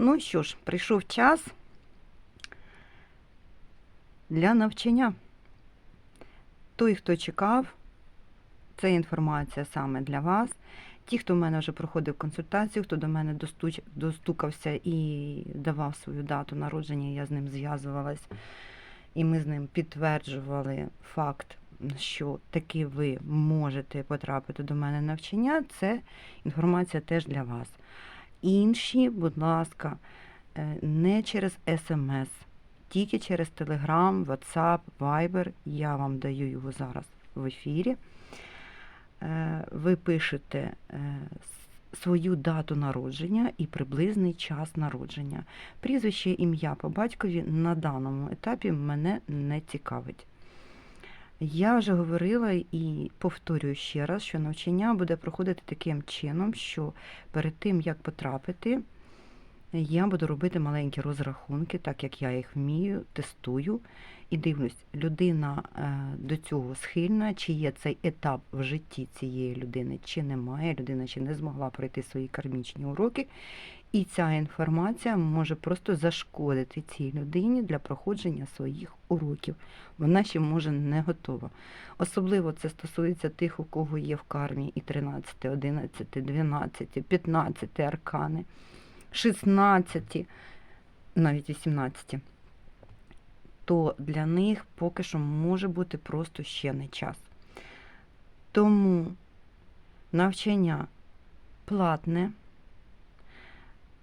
Ну що ж, прийшов час для навчання. Той, хто чекав, це інформація саме для вас. Ті, хто в мене вже проходив консультацію, хто до мене достуч- достукався і давав свою дату народження, я з ним зв'язувалась, і ми з ним підтверджували факт, що таки ви можете потрапити до мене навчання, це інформація теж для вас. Інші, будь ласка, е, не через смс, тільки через Telegram, WhatsApp, Viber. Я вам даю його зараз в ефірі. Е, Ви пишете е, свою дату народження і приблизний час народження. Прізвище, ім'я по батькові на даному етапі мене не цікавить. Я вже говорила і повторюю ще раз, що навчання буде проходити таким чином, що перед тим, як потрапити, я буду робити маленькі розрахунки, так як я їх вмію, тестую і дивлюсь, людина е, до цього схильна, чи є цей етап в житті цієї людини, чи немає. Людина ще не змогла пройти свої кармічні уроки. І ця інформація може просто зашкодити цій людині для проходження своїх уроків. Вона ще може не готова. Особливо це стосується тих, у кого є в кармі і 13, 11, 12, 15 аркани, 16, навіть 18. То для них поки що може бути просто ще не час. Тому навчання платне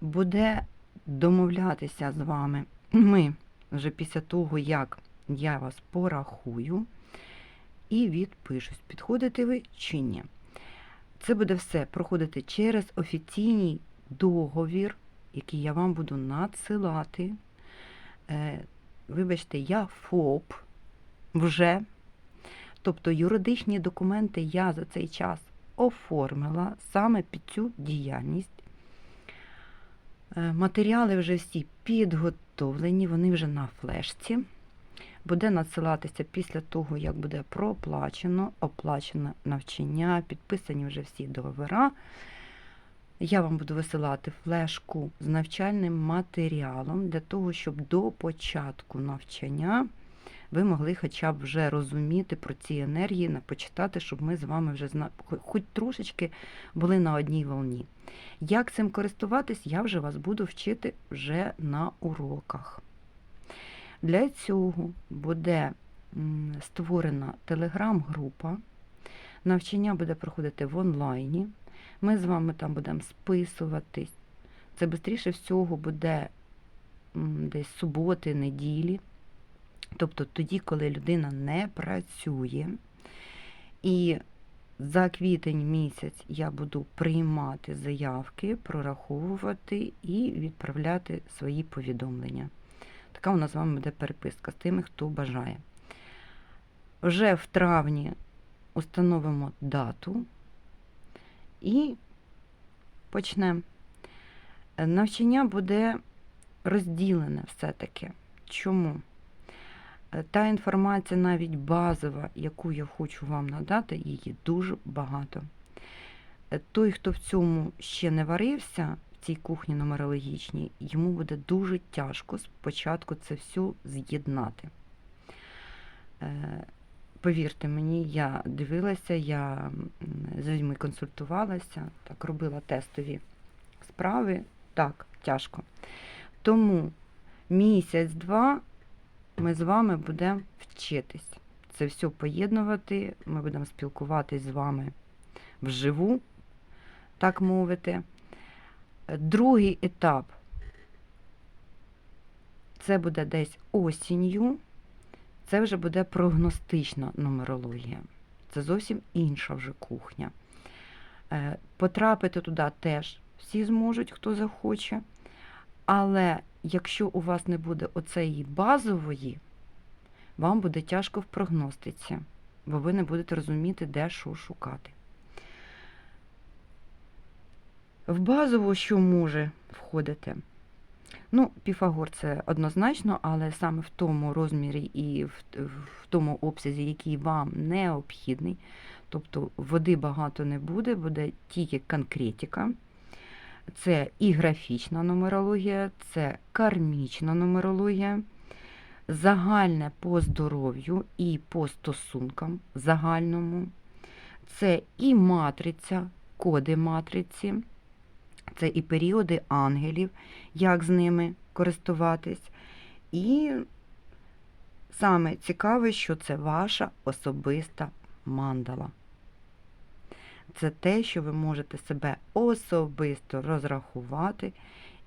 буде домовлятися з вами. Ми вже після того, як я вас порахую і відпишусь, підходите ви чи ні. Це буде все проходити через офіційний договір, який я вам буду надсилати. Е, Вибачте, я ФОП вже. Тобто юридичні документи я за цей час оформила саме під цю діяльність. Е, Матеріали вже всі підготовлені, вони вже на флешці. Буде надсилатися після того, як буде проплачено, оплачено навчання, підписані вже всі договори. Я вам буду висилати флешку з навчальним матеріалом для того, щоб до початку навчання ви могли хоча б вже розуміти про ці енергії, почитати, щоб ми з вами вже зна... хоч трошечки були на одній волні. Як цим користуватись, я вже вас буду вчити вже на уроках. Для цього буде створена телеграм-група. Навчання буде проходити в онлайні. Ми з вами там будемо списуватись. Це швидше всього буде десь суботи, неділі. Тобто тоді, коли людина не працює. І за квітень місяць я буду приймати заявки, прораховувати і відправляти свої повідомлення. Така у нас з вами буде переписка з тими, хто бажає. Вже в травні установимо дату і почнемо. Навчання буде розділене все-таки. Чому? Та інформація, навіть базова, яку я хочу вам надати, її дуже багато. Е, Той, хто в цьому ще не варився, в цій кухні нумерологічній, йому буде дуже тяжко спочатку це все з'єднати. Е, Повірте мені, я дивилася, я з людьми консультувалася, так робила тестові справи. Так, тяжко. Тому місяць-два ми з вами будемо вчитись. Це все поєднувати. Ми будемо спілкуватись з вами вживу, так мовити. Другий етап це буде десь осінню. Це вже буде прогностична нумерологія. Це зовсім інша вже кухня. Е, Потрапити туди теж всі зможуть, хто захоче. Але якщо у вас не буде оцеї базової, вам буде тяжко в прогностиці, бо ви не будете розуміти, де що шукати. В базову що може входити? Ну, Піфагор це однозначно, але саме в тому розмірі і в, в тому обсязі, який вам необхідний. Тобто води багато не буде, буде тільки конкретика. Це і графічна нумерологія, це кармічна нумерологія, загальне по здоров'ю і по стосункам загальному. Це і матриця, коди матриці, це і періоди ангелів, як з ними користуватись. І саме цікаве, що це ваша особиста мандала. Це те, що ви можете себе особисто розрахувати,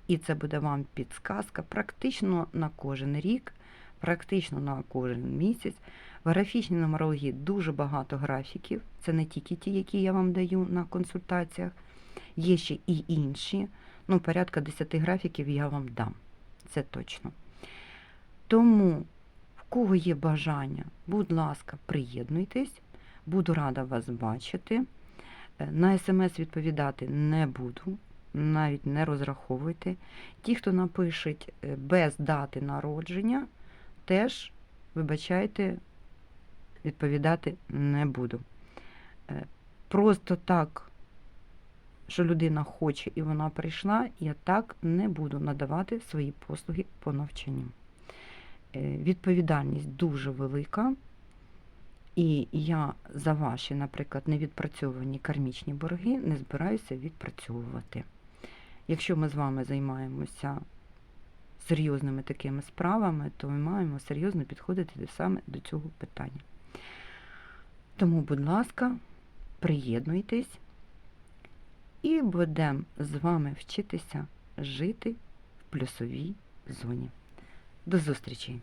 і це буде вам підсказка практично на кожен рік, практично на кожен місяць. В графічній нумерології дуже багато графіків. Це не тільки ті, які я вам даю на консультаціях, є ще і інші. Ну, порядка 10 графіків я вам дам. Це точно. Тому, в кого є бажання, будь ласка, приєднуйтесь, буду рада вас бачити. На смс відповідати не буду, навіть не розраховуйте. Ті, хто напишуть е, без дати народження, теж, вибачайте, відповідати не буду. Е, Просто так, що людина хоче і вона прийшла, я так не буду надавати свої послуги по навчанню. Е, Відповідальність дуже велика. І я за ваші, наприклад, невідпрацьовані кармічні борги не збираюся відпрацьовувати. Якщо ми з вами займаємося серйозними такими справами, то ми маємо серйозно підходити саме до цього питання. Тому, будь ласка, приєднуйтесь і будемо з вами вчитися жити в плюсовій зоні. До зустрічі!